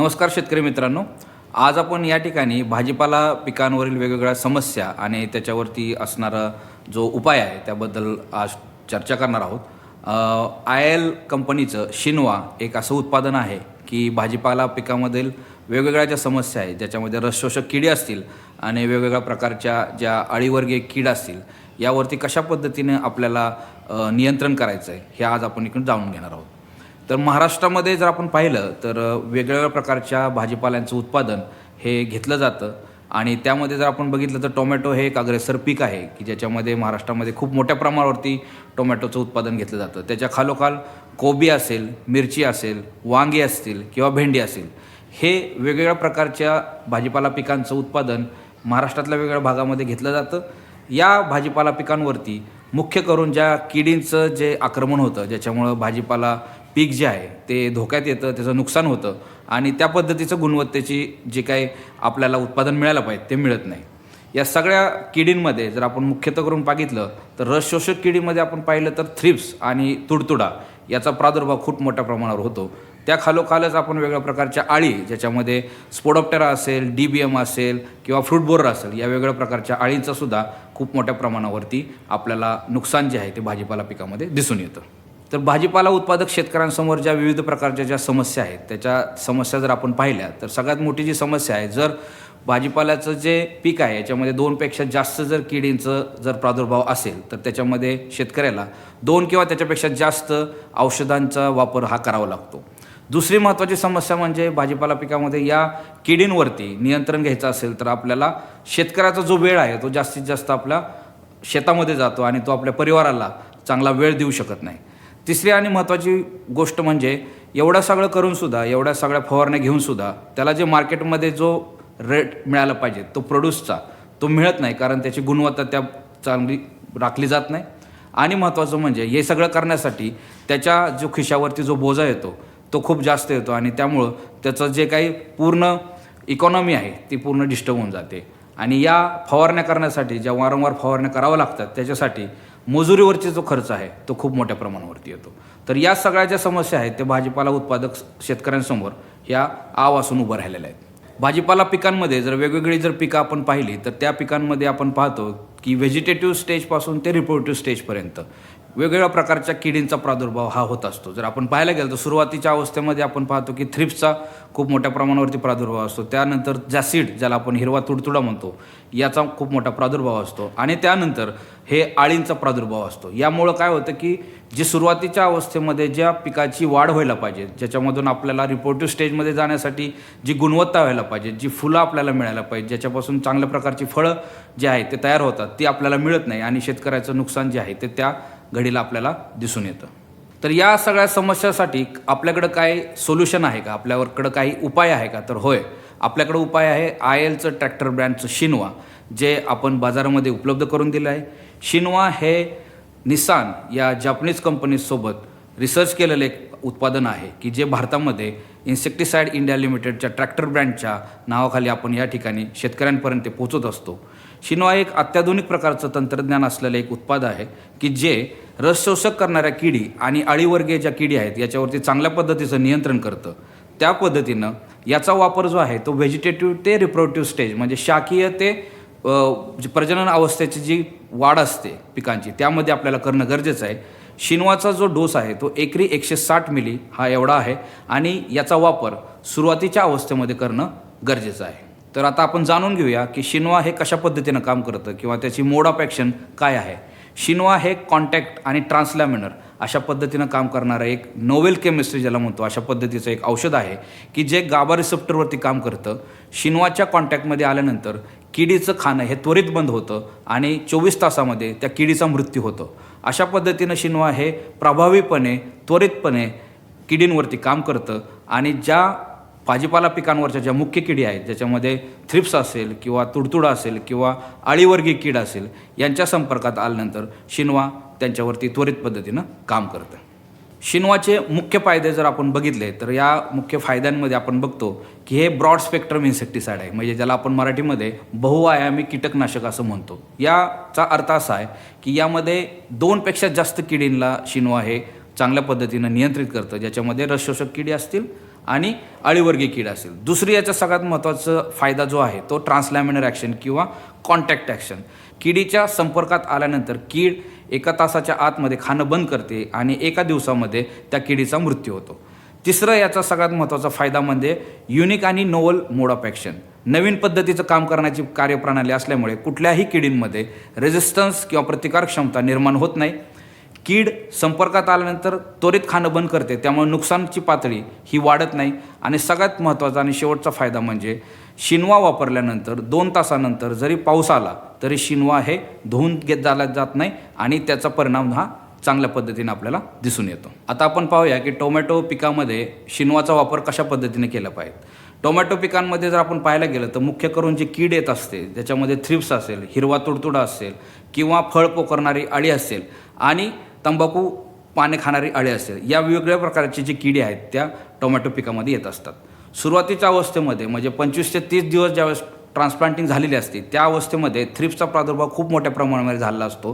नमस्कार शेतकरी मित्रांनो. आज आपण या ठिकाणी भाजीपाला पिकांवरील वेगवेगळ्या समस्या आणि त्याच्यावरती असणारा जो उपाय आहे त्याबद्दल आज चर्चा करणार आहोत. आय एल कंपनीचं शिनवा एक असं उत्पादन आहे की भाजीपाला पिकामधील वेगवेगळ्या ज्या समस्या आहेत ज्याच्यामध्ये रसशोषक किडे असतील आणि वेगवेगळ्या प्रकारच्या ज्या अळीवर्गीय कीड असतील यावरती कशा पद्धतीने आपल्याला नियंत्रण करायचं आहे हे आज आपण इकडून जाणून घेणार आहोत. तर महाराष्ट्रामध्ये जर आपण पाहिलं तर वेगवेगळ्या प्रकारच्या भाजीपाल्यांचं उत्पादन हे घेतलं जातं. आणि त्यामध्ये जर आपण बघितलं तर टोमॅटो हे एक अग्रेसर पीक आहे की ज्याच्यामध्ये महाराष्ट्रामध्ये खूप मोठ्या प्रमाणावरती टोमॅटोचं उत्पादन घेतलं जातं. त्याच्या खालोखाल कोबी असेल मिरची असेल वांगी असतील किंवा भेंडी असेल हे वेगवेगळ्या प्रकारच्या भाजीपाला पिकांचं उत्पादन महाराष्ट्रातल्या वेगवेगळ्या भागामध्ये घेतलं जातं. या भाजीपाला पिकांवरती मुख्य करून ज्या किडींचं जे आक्रमण होतं ज्याच्यामुळं भाजीपाला पीक जे आहे ते धोक्यात येतं त्याचं नुकसान होतं आणि त्या पद्धतीचं गुणवत्तेची जे काही आपल्याला उत्पादन मिळायला पाहिजे ते मिळत नाही. या सगळ्या किडींमध्ये जर आपण मुख्यतः करून बघितलं तर रस शोषक किडीमध्ये आपण पाहिलं तर थ्रिप्स आणि तुडतुडा याचा प्रादुर्भाव खूप मोठ्या प्रमाणावर होतो. त्या खालोखालच आपण वेगळ्या प्रकारच्या आळी ज्याच्यामध्ये स्पोडोप्टेरा असेल डी बी एम असेल किंवा फ्रूट बोरर असेल या वेगळ्या प्रकारच्या आळींचा सुद्धा खूप मोठ्या प्रमाणावरती आपल्याला नुकसान जे आहे ते भाजीपाला पिकामध्ये दिसून येतं. तर भाजीपाला उत्पादक शेतकऱ्यांसमोर ज्या विविध प्रकारच्या ज्या समस्या आहेत त्याच्या समस्या जर आपण पाहिल्या तर सगळ्यात मोठी जी समस्या आहे जर भाजीपाल्याचं जे पीक आहे याच्यामध्ये दोनपेक्षा जास्त जर किडींचं जर प्रादुर्भाव असेल तर त्याच्यामध्ये शेतकऱ्याला दोन किंवा त्याच्यापेक्षा जास्त औषधांचा वापर हा करावा लागतो. दुसरी महत्त्वाची समस्या म्हणजे भाजीपाला पिकामध्ये या किडींवरती नियंत्रण घ्यायचं असेल तर आपल्याला शेतकऱ्याचा जो वेळ आहे तो जास्तीत जास्त आपल्या शेतामध्ये जातो आणि तो आपल्या परिवाराला चांगला वेळ देऊ शकत नाही. तिसरी आणि महत्त्वाची गोष्ट म्हणजे एवढं सगळं करूनसुद्धा एवढ्या सगळ्या फवारण्या घेऊनसुद्धा त्याला जे मार्केटमध्ये जो रेट मिळाला पाहिजे तो प्रोड्यूसचा तो मिळत नाही कारण त्याची गुणवत्ता त्या चांगली राखली जात नाही. आणि महत्त्वाचं म्हणजे हे सगळं करण्यासाठी त्याच्या जो खिशावरती जो बोजा येतो तो खूप जास्त येतो आणि त्यामुळं त्याचं जे काही पूर्ण इकॉनॉमी आहे ती पूर्ण डिस्टर्ब होऊन जाते. आणि या फवारण्या करण्यासाठी ज्या वारंवार फवारण्या कराव्या लागतात त्याच्यासाठी मजुरीवरची जो खर्च आहे तो खूप मोठ्या प्रमाणावरती येतो. तर या सगळ्या ज्या समस्या आहेत ते भाजीपाला उत्पादक शेतकऱ्यांसमोर ह्या आवासून उभं राहिलेल्या आहेत. भाजीपाला पिकांमध्ये जर वेगवेगळी जर पिकं आपण पाहिली तर त्या पिकांमध्ये आपण पाहतो की व्हेजिटेटिव्ह स्टेजपासून ते रिप्रोडक्टिव्ह स्टेजपर्यंत वेगवेगळ्या प्रकारच्या किडींचा प्रादुर्भाव हा होत असतो. जर आपण पाहायला गेलं तर सुरुवातीच्या अवस्थेमध्ये आपण पाहतो की थ्रिप्सचा खूप मोठ्या प्रमाणावरती प्रादुर्भाव असतो. त्यानंतर जॅसिड ज्याला आपण हिरवा तुडतुडा म्हणतो याचा खूप मोठा प्रादुर्भाव असतो. आणि त्यानंतर हे आळींचा प्रादुर्भाव असतो. यामुळं काय होतं की जे सुरुवातीच्या अवस्थेमध्ये ज्या पिकाची वाढ व्हायला पाहिजे ज्याच्यामधून आपल्याला रिपोर्टिव्ह स्टेजमध्ये जाण्यासाठी जी गुणवत्ता व्हायला पाहिजे जी फुलं आपल्याला मिळायला पाहिजे ज्याच्यापासून चांगल्या प्रकारची फळं जे आहेत ते तयार होतात ती आपल्याला मिळत नाही आणि शेतकऱ्याचं नुकसान जे आहे ते त्या घडीला आपल्याला दिसून येतं. तर या सगळ्या समस्यासाठी आपल्याकडं काय सोल्युशन आहे का? आपल्याकडं काही उपाय आहे का? तर होय आपल्याकडं उपाय आहे आय एलचं ट्रॅक्टर ब्रँडचं शिनवा जे आपण बाजारामध्ये उपलब्ध करून दिलं आहे शिनवा हे निसान या जापनीज कंपनीसोबत रिसर्च केलेलं एक उत्पादन आहे की जे भारतामध्ये इन्सेक्टिसाइड इंडिया लिमिटेडच्या ट्रॅक्टर ब्रँडच्या नावाखाली आपण या ठिकाणी शेतकऱ्यांपर्यंत पोहोचत पोचत असतो. शिनवा एक अत्याधुनिक प्रकारचं तंत्रज्ञान असलेलं एक उत्पाद आहे की जे रस शोषक करणाऱ्या किडी आणि अळीवर्गीय ज्या किडी आहेत याच्यावरती चांगल्या पद्धतीचं नियंत्रण करतं. त्या पद्धतीनं याचा वापर जो आहे तो व्हेजिटेटिव्ह ते रिप्रोडक्टिव्ह स्टेज म्हणजे शाकीय ते प्रजनन अवस्थेची जी वाढ असते पिकांची त्यामध्ये आपल्याला करणं गरजेचं आहे. शिनवाचा जो डोस आहे तो एकरी एकशे साठ मिली हा एवढा आहे आणि याचा वापर सुरुवातीच्या अवस्थेमध्ये करणं गरजेचं आहे. तर आता आपण जाणून घेऊया की शिनवा हे कशा पद्धतीनं काम करतं किंवा त्याची मोड ऑफ ॲक्शन काय आहे. शिनवा हे कॉन्टॅक्ट आणि ट्रान्सलॅमिनर अशा पद्धतीनं काम करणारं एक नोवेल केमिस्ट्री ज्याला म्हणतो अशा पद्धतीचं एक औषध आहे की जे गाबा रिसेप्टरवरती काम करतं. शिनवाच्या कॉन्टॅक्टमध्ये आल्यानंतर किडीचं खाणं हे त्वरित बंद होतं आणि चोवीस तासामध्ये त्या किडीचा मृत्यू होतो. अशा पद्धतीनं शिनवा हे प्रभावीपणे त्वरितपणे किडींवरती काम करतं आणि ज्या भाजीपाला पिकांवरच्या ज्या मुख्य किडी आहेत ज्याच्यामध्ये थ्रिप्स असेल किंवा तुडतुडा असेल किंवा अळीवर्गीय कीड असेल यांच्या संपर्कात आल्यानंतर शिनवा त्यांच्यावरती त्वरित पद्धतीनं काम करतं. शिनवाचे मुख्य फायदे जर आपण बघितले तर या मुख्य फायद्यांमध्ये आपण बघतो की हे ब्रॉड स्पेक्ट्रम इन्सेक्टिसाइड आहे म्हणजे ज्याला आपण मराठीमध्ये बहुआयामी कीटकनाशक असं म्हणतो. याचा अर्थ असा आहे की यामध्ये दोनपेक्षा जास्त किडींना शिनवा हे चांगल्या पद्धतीनं नियंत्रित करतं ज्याच्यामध्ये रसशोषक किडी असतील आणि अळीवर्गीय कीड असेल. दुसरी याचा सगळ्यात महत्त्वाचा फायदा जो आहे तो ट्रान्सलॅमिनर ॲक्शन किंवा कॉन्टॅक्ट ॲक्शन किडीच्या संपर्कात आल्यानंतर कीड एका तासाच्या आतमध्ये खाणं बंद करते आणि एका दिवसामध्ये त्या किडीचा मृत्यू होतो. तिसरं याचा सगळ्यात महत्त्वाचा फायदा म्हणजे युनिक आणि नोवल मोड ऑफ ॲक्शन नवीन पद्धतीचं काम करण्याची कार्यप्रणाली असल्यामुळे कुठल्याही किडींमध्ये रेझिस्टन्स किंवा प्रतिकार क्षमता निर्माण होत नाही. कीड संपर्कात आल्यानंतर त्वरित खाणं बंद करते. त्यामुळे नुकसानची पातळी ही वाढत नाही. आणि सगळ्यात महत्त्वाचा आणि शेवटचा फायदा म्हणजे शिनवा वापरल्यानंतर दोन तासानंतर जरी पाऊस आला तरी शिनवा हे धुवून घेत झाला जात नाही आणि त्याचा परिणाम हा चांगल्या पद्धतीने आपल्याला दिसून येतो. आता आपण पाहूया की टोमॅटो पिकामध्ये शिनवाचा वापर कशा पद्धतीने केला पाहिजे? टोमॅटो पिकांमध्ये जर आपण पाहायला गेलं तर मुख्य करून जी कीड येत असते ज्याच्यामध्ये थ्रिप्स असेल हिरवा तुडतुडा असेल किंवा फळ पोकरणारी अळी असेल आणि तंबाखू पाने खाणारी अळे असेल या वेगवेगळ्या प्रकारचे जे किडे आहेत त्या टोमॅटो पिकामध्ये येत असतात. सुरुवातीच्या अवस्थेमध्ये म्हणजे पंचवीस ते तीस दिवस ज्यावेळेस ट्रान्सप्लांटिंग झालेली असते त्या अवस्थेमध्ये थ्रिप्सचा प्रादुर्भाव खूप मोठ्या प्रमाणामध्ये झालेला असतो.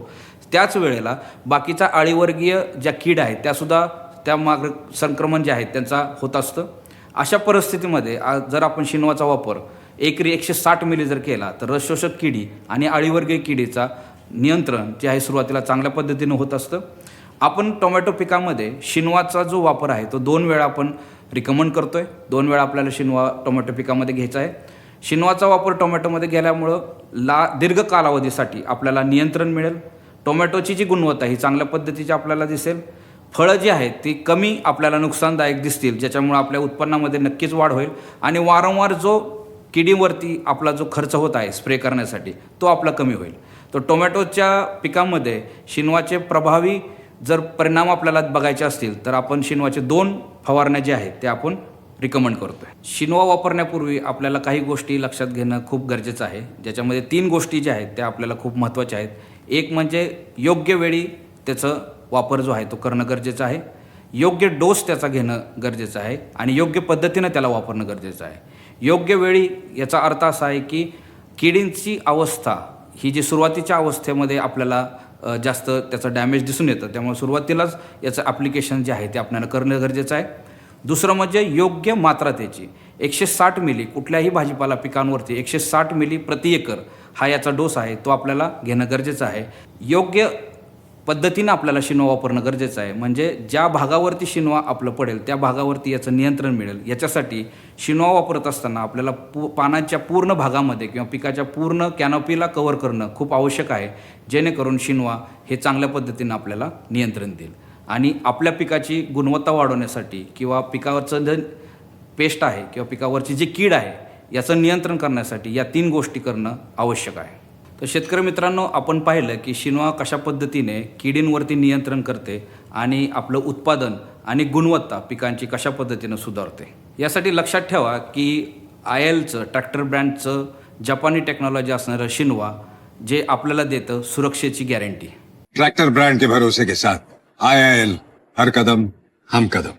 त्याच वेळेला बाकीचा अळीवर्गीय ज्या कीड आहेत त्यासुद्धा त्या माग संक्रमण जे आहेत त्यांचा होत असतं. अशा परिस्थितीमध्ये जर आपण शिनवाचा वापर एकरी एकशे साठ मिली जर केला तर रसशोषक किडी आणि अळीवर्गीय किडीचा नियंत्रण जे आहे सुरुवातीला चांगल्या पद्धतीनं होत असतं. आपण टोमॅटो पिकामध्ये शिनवाचा जो वापर आहे तो दोन वेळा आपण रिकमेंड आहे दोन वेळा आपल्याला शिनवा टोमॅटो पिकामध्ये घ्यायचा आहे. शिनवाचा वापर टोमॅटोमध्ये गेल्यामुळं ला दीर्घ कालावधीसाठी आपल्याला नियंत्रण मिळेल. टोमॅटोची जी गुणवत्ता ही चांगल्या पद्धतीची आपल्याला दिसेल. फळं जी आहेत ती कमी आपल्याला नुकसानदायक दिसतील ज्याच्यामुळं आपल्या उत्पन्नामध्ये नक्कीच वाढ होईल. आणि वारंवार जो किडीवरती आपला जो खर्च होत आहे स्प्रे करण्यासाठी तो आपला कमी होईल. तर टोमॅटोच्या पिकामध्ये शिनवाचे प्रभावी जर परिणाम आपल्याला बघायचे असतील तर आपण शिनवाचे दोन फवारण्या जे आहेत ते आपण रिकमेंड करतोय. शिनवा वापरण्यापूर्वी आपल्याला काही गोष्टी लक्षात घेणं खूप गरजेचं आहे. ज्याच्यामध्ये तीन गोष्टी ज्या आहेत त्या आपल्याला खूप महत्त्वाच्या आहेत. एक म्हणजे योग्य वेळी त्याचं वापर जो आहे तो करणं गरजेचं आहे. योग्य डोस त्याचा घेणं गरजेचं आहे आणि योग्य पद्धतीनं त्याला वापरणं गरजेचं आहे. योग्य वेळी याचा अर्थ असा आहे की किडींची अवस्था ही जी सुरुवातीच्या अवस्थेमध्ये आपल्याला जास्त त्याचं डॅमेज दिसून येतं. त्यामुळे सुरुवातीलाच याचं ॲप्लिकेशन जे आहे ते आपल्याला करणं गरजेचं आहे. दुसरं म्हणजे योग्य मात्रा त्याची एकशे साठ मिली कुठल्याही भाजीपाला पिकांवरती एकशे साठ मिली प्रति एकर हा याचा डोस आहे तो आपल्याला घेणं गरजेचं आहे. योग्य पद्धतीनं आपल्याला शिनवा वापरणं गरजेचं आहे. म्हणजे ज्या भागावरती शिनवा आपलं पडेल त्या भागावरती याचं नियंत्रण मिळेल. याच्यासाठी शिनवा वापरत असताना आपल्याला पू पानाच्या पूर्ण भागामध्ये किंवा पिकाच्या पूर्ण कॅनॉपीला कव्हर करणं खूप आवश्यक आहे. जेणेकरून शिनवा हे चांगल्या पद्धतीनं आपल्याला नियंत्रण देईल. आणि आपल्या पिकाची गुणवत्ता वाढवण्यासाठी किंवा पिकावरचं जे पेस्ट आहे किंवा पिकावरची जी कीड आहे याचं नियंत्रण करण्यासाठी या तीन गोष्टी करणं आवश्यक आहे. तर शेतकरी मित्रांनो आपण पाहिलं की शिनवा कशा पद्धतीने किडींवरती नियंत्रण करते आणि आपलं उत्पादन आणि गुणवत्ता पिकांची कशा पद्धतीनं सुधारते. यासाठी लक्षात ठेवा की आय एलचं ट्रॅक्टर ब्रँडचं जपानी टेक्नॉलॉजी असणारं शिनवा जे आपल्याला देतं सुरक्षेची गॅरंटी. ट्रैक्टर ब्रांड के भरोसे के साथ आईआईएल हर कदम हम कदम.